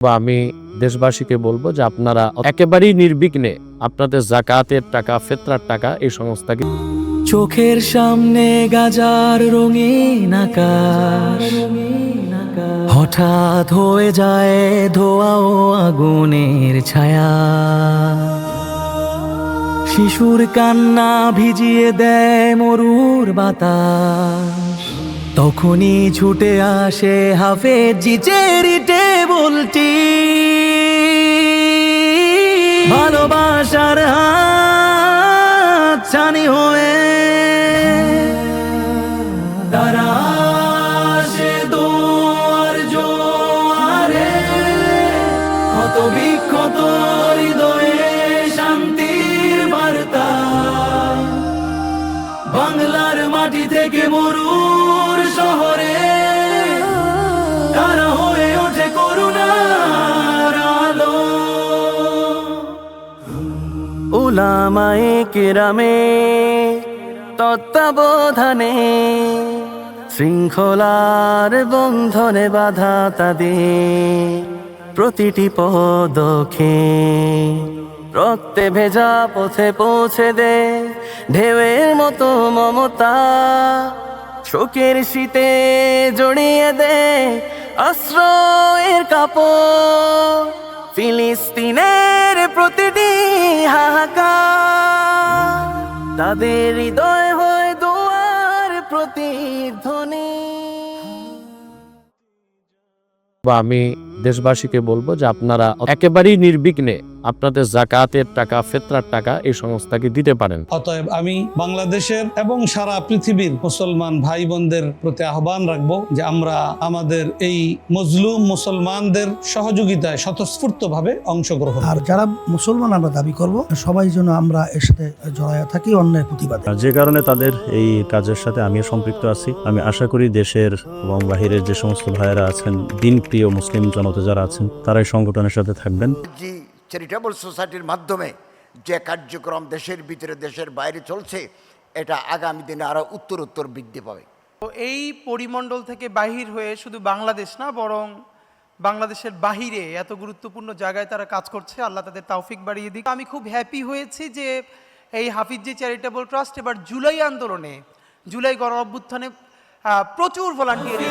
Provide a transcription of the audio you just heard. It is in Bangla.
বা আমি দেশবাসীকে বলব যে আপনারা একেবারেই নির্বিঘ্নে আপনাদের জাকাতের টাকা, ফেতরার টাকা, এই সংস্থাকে চোখের সামনে গাজার রঙিন আকাশ। হঠাৎ হয়ে যায় ধোয়া ও আগুনের ছায়া। শিশুর কান্না ভিজিয়ে দেয় মরুর বাতাস। তখনই ছুটে আসে হাফে জি চেরিটে বলটি। ভালোবাসার হাত জানি হয়ে বিক্ষত হৃদয়ে শান্তির বাংলার মাটি থেকে মরুর উলামায়ে কেরামে তত্ত্বাবধানে শৃঙ্খলার বন্ধনে বাধা তাদের প্রতিটি পদখে রক্তে ভেজা পথে পৌঁছে দে ঢেউয়ের মতো মমতা শোকের শীতে জড়িয়ে দে আশ্রয়ের কাপড় ফিলিস্তিনের প্রতিটি হাহাকার, তাদের হৃদয় হয় দোয়ার প্রতিধ্বনি। বা আমি দেশবাসীকে বলব যে আপনারা একেবারেই নির্বিঘ্নে আপনাদের জাকাতের টাকা ফেতরার টাকা এই সংস্থাকে দিতে পারেন। অতএব আমি বাংলাদেশের এবং সারা পৃথিবীর মুসলমান ভাই বোনদের প্রতি আহ্বান রাখব যে আমরা আমাদের এই মজলুম মুসলমানদের সহযোগিতায় স্বতঃস্ফূর্তভাবে অংশগ্রহণ আর যারা মুসলমান আমরা দাবি করব সবাই যেন আমরা এর সাথে জড়ায় থাকি অন্যের প্রতিবাদে। আর যে কারণে তাদের এই কাজের সাথে আমিও সম্পৃক্ত আছি আমি আশা করি দেশের এবং বাহিরের যে সমস্ত ভাইয়েরা আছেন দিন প্রিয় মুসলিম জনতা যারা আছেন তারাই সংগঠনের সাথে থাকবেন। জি। চ্যারিটেবল সোসাইটির মাধ্যমে যে কার্যক্রম দেশের ভিতরে, দেশের বাইরে চলছে, এটা আগামী দিনে আরও উত্তর উত্তর বৃদ্ধি পাবে। তো এই পরিমণ্ডল থেকে বাহির হয়ে শুধু বাংলাদেশ না, বরং বাংলাদেশের বাহিরে এত গুরুত্বপূর্ণ জায়গায় তারা কাজ করছে, আল্লাহ তাদের তাওফিক বাড়িয়ে দিক। আমি খুব হ্যাপি হয়েছি যে এই হাফিজি চ্যারিটেবল ট্রাস্ট এবার জুলাই আন্দোলনে, জুলাই গণ অভ্যুত্থানে প্রচুর ভলান্টিয়ারিং